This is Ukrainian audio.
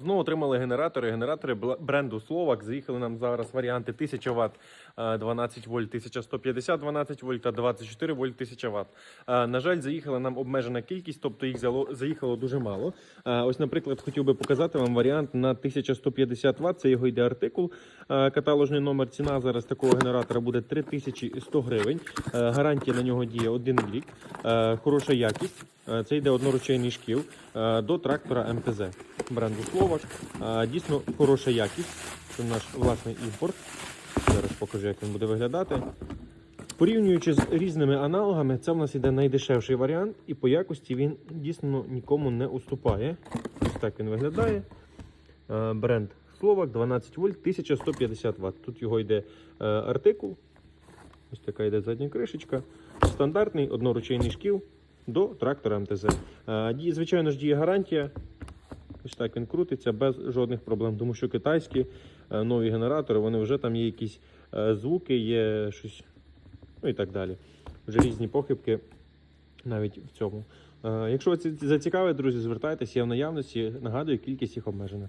Знову отримали генератори. Генератори бренду Словак. Заїхали нам зараз варіанти 1000 Вт, е, 12 вольт, 1150 12 вольт та 24 вольт 1000 Вт. Е, На жаль, заїхала нам обмежена кількість, тобто їх заїхало дуже мало. Е, Ось, наприклад, хотів би показати вам варіант на 1150 Вт. Це його йде артикул. Е, Каталожний номер ціна зараз такого генератора буде 3100 гривень. Гарантія на нього діє один рік. Хороша якість. Е, Це йде одноручейний шкіл е, до трактора МТЗ бренду Словак. Е, Дійсно хороша якість. Це наш власний імпорт. Зараз покажу, як він буде виглядати. Порівнюючи з різними аналогами, це в нас іде найдешевший варіант, і по якості він дійсно нікому не уступає. Ось так він виглядає. Бренд Словак 12 вольт 1150 Вт. Тут його йде артикул. Ось така йде задня кришечка. Стандартний одноручейний шкіл до трактора МТЗ. Е, звичайно ж, діє гарантія. Ось так він крутиться без жодних проблем, тому що китайські е, нові генератори, вони вже там є якісь е, звуки, є щось, ну і так далі. Вже різні похибки навіть в цьому. Якщо вас зацікавить, друзі, звертайтеся, є в наявності. Нагадую, кількість їх обмежена.